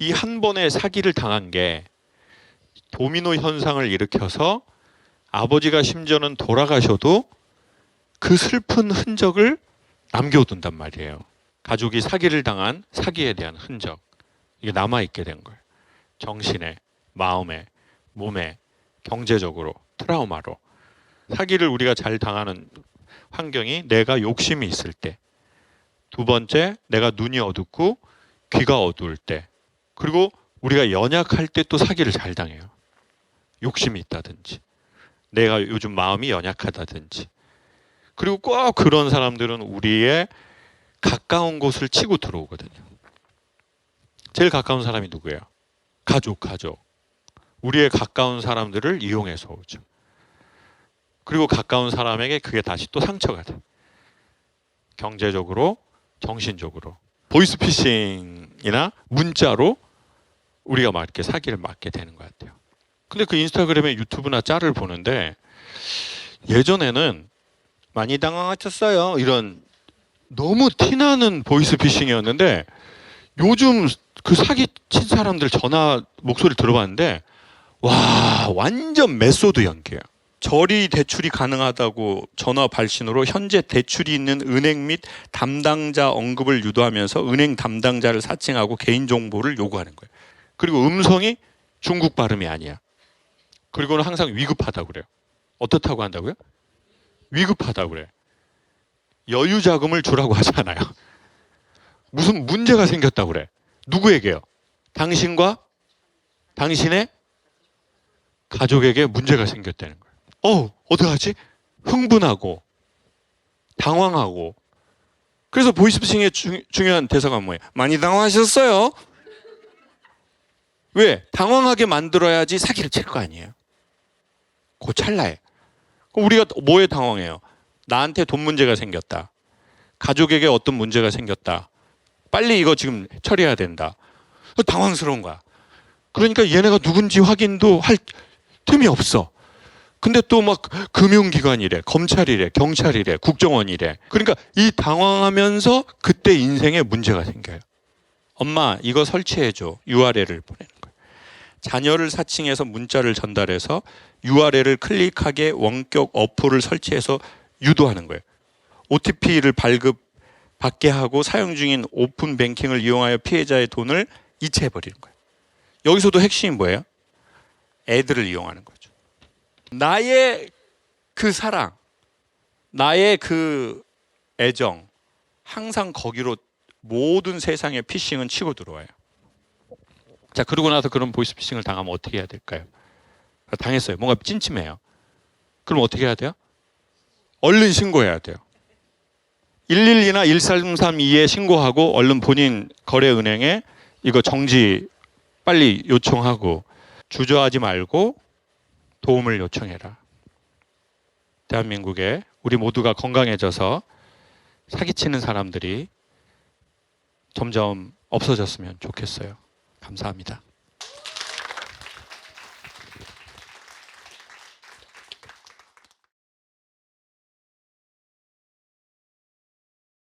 이 한 번의 사기를 당한 게 도미노 현상을 일으켜서 아버지가 심지어는 돌아가셔도 그 슬픈 흔적을 남겨둔단 말이에요. 가족이 사기를 당한 사기에 대한 흔적. 이게 남아있게 된 거예요. 정신에, 마음에, 몸에, 경제적으로, 트라우마로. 사기를 우리가 잘 당하는 환경이 내가 욕심이 있을 때. 두 번째, 내가 눈이 어둡고 귀가 어두울 때. 그리고 우리가 연약할 때 또 사기를 잘 당해요. 욕심이 있다든지. 내가 요즘 마음이 연약하다든지. 그리고 꼭 그런 사람들은 우리의 가까운 곳을 치고 들어오거든요. 제일 가까운 사람이 누구예요? 가족, 가족. 우리의 가까운 사람들을 이용해서 오죠. 그리고 가까운 사람에게 그게 다시 또 상처가 돼. 경제적으로, 정신적으로. 보이스피싱이나 문자로 우리가 막 이렇게 사기를 맞게 되는 것 같아요. 근데 그 인스타그램에 유튜브나 짤을 보는데 예전에는 많이 당황하셨어요. 이런 너무 티나는 보이스피싱이었는데 요즘 그 사기 친 사람들 전화 목소리 들어봤는데 와 완전 메소드 연기야. 저리 대출이 가능하다고 전화 발신으로 현재 대출이 있는 은행 및 담당자 언급을 유도하면서 은행 담당자를 사칭하고 개인 정보를 요구하는 거예요. 그리고 음성이 중국 발음이 아니야. 그리고는 항상 위급하다고 그래요. 어떻다고 한다고요? 위급하다고 그래. 여유 자금을 주라고 하잖아요. 무슨 문제가 생겼다고 그래. 누구에게요? 당신과 당신의 가족에게 문제가 생겼다는 거예요. 어, 어떡하지? 흥분하고 당황하고 그래서 보이스피싱의 중, 중요한 대사가 뭐예요? 많이 당황하셨어요? 왜? 당황하게 만들어야지 사기를 칠 거 아니에요. 그 찰나에. 우리가 뭐에 당황해요? 나한테 돈 문제가 생겼다. 가족에게 어떤 문제가 생겼다. 빨리 이거 지금 처리해야 된다. 당황스러운 거야. 그러니까 얘네가 누군지 확인도 할 틈이 없어. 근데 또 막 금융기관이래, 검찰이래, 경찰이래, 국정원이래. 그러니까 이 당황하면서 그때 인생에 문제가 생겨요. 엄마, 이거 설치해줘. URL을 거예요. 자녀를 사칭해서 문자를 전달해서 URL을 클릭하게 원격 어플을 설치해서 유도하는 거예요. OTP를 발급 받게 하고 사용 중인 오픈 뱅킹을 이용하여 피해자의 돈을 이체해 버리는 거예요. 여기서도 핵심이 뭐예요? 애들을 이용하는 거죠. 나의 그 사랑, 나의 그 애정, 항상 거기로 모든 세상의 피싱은 치고 들어와요. 자, 그러고 나서 그런 보이스피싱을 당하면 어떻게 해야 될까요? 당했어요. 뭔가 찜찜해요. 그럼 어떻게 해야 돼요? 얼른 신고해야 돼요. 112나 1332에 신고하고 얼른 본인 거래은행에 이거 정지 빨리 요청하고 주저하지 말고 도움을 요청해라. 대한민국에 우리 모두가 건강해져서 사기치는 사람들이 점점 없어졌으면 좋겠어요. 감사합니다.